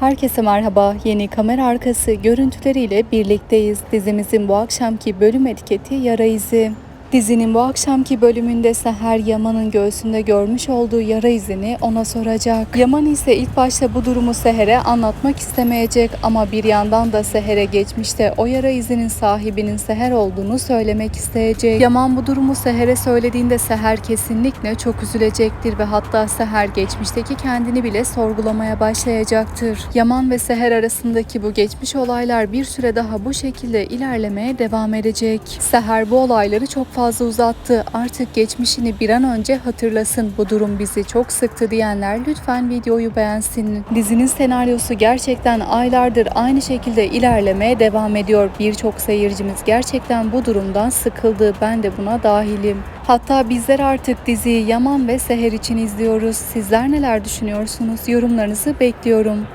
Herkese merhaba. Yeni kamera arkası görüntüleriyle birlikteyiz. Dizimizin bu akşamki bölüm etiketi yara izi. Dizinin bu akşamki bölümünde Seher Yaman'ın göğsünde görmüş olduğu yara izini ona soracak. Yaman ise ilk başta bu durumu Seher'e anlatmak istemeyecek ama bir yandan da Seher'e geçmişte o yara izinin sahibinin Seher olduğunu söylemek isteyecek. Yaman bu durumu Seher'e söylediğinde Seher kesinlikle çok üzülecektir ve hatta Seher geçmişteki kendini bile sorgulamaya başlayacaktır. Yaman ve Seher arasındaki bu geçmiş olaylar bir süre daha bu şekilde ilerlemeye devam edecek. Seher bu olayları çok fazla uzattı. Artık geçmişini bir an önce hatırlasın. Bu durum bizi çok sıktı diyenler lütfen videoyu beğensin. Dizinin senaryosu gerçekten aylardır aynı şekilde ilerlemeye devam ediyor. Birçok seyircimiz gerçekten bu durumdan sıkıldı. Ben de buna dahilim. Hatta bizler artık diziyi Yaman ve Seher için izliyoruz. Sizler neler düşünüyorsunuz? Yorumlarınızı bekliyorum.